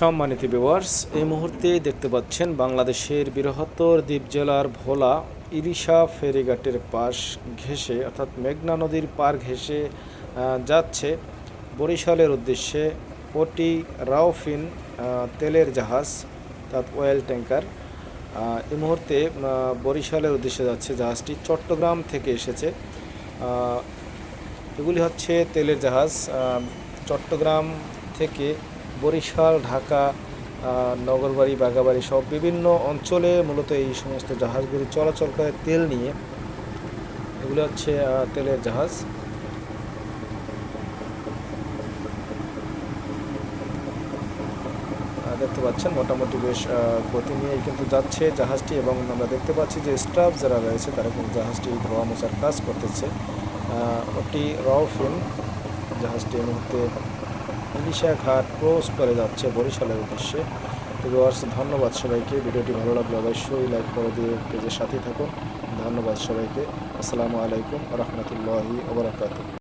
সম্মানিত ভিউয়ার্স এই মুহূর্তে দেখতে পাচ্ছেন বাংলাদেশের বৃহত্তর দ্বীপ জেলার ভোলা ইরিশা ফেরিঘাটের পাশ ঘেঁষে, অর্থাৎ মেঘনা নদীর পার ঘেঁষে যাচ্ছে। বরিশালের উদ্দেশ্যে ওটি রাওফিন তেলের জাহাজ, অর্থাৎ অয়েল ট্যাঙ্কার এই মুহূর্তে বরিশালের উদ্দেশ্যে যাচ্ছে জাহাজটি চট্টগ্রাম থেকে এসেছে। এগুলি হচ্ছে তেলের জাহাজ। চট্টগ্রাম থেকে বরিশাল, ঢাকা নগরবাড়ি বাগাবাড়ি সব বিভিন্ন অঞ্চলে মূলত এই সমস্ত জাহাজগুলি চলাচল করে তেল নিয়ে। এগুলো হচ্ছে তেলের জাহাজ। দেখতে পাচ্ছেন, মোটামুটি বেশ গতি নিয়েই কিন্তু যাচ্ছে জাহাজটি এবং আমরা দেখতে পাচ্ছি যে স্টাফ যারা রয়েছে তারা কিন্তু জাহাজটি ধোয়া মোছার কাজ করতেছে। ওটি রাওফিন জাহাজটি এই মুহূর্তে ইলিশা ঘাট ক্রস করে যাচ্ছে বরিশালের উদ্দেশ্যে। তো ভিউয়ার্স, ধন্যবাদ সবাইকে। ভিডিওটি ভালো লাগলে অবশ্যই লাইক করে দিয়ে পেজের সাথে থাকুন। ধন্যবাদ সবাইকে। আসসালামু আলাইকুম রহমতুল্লাহি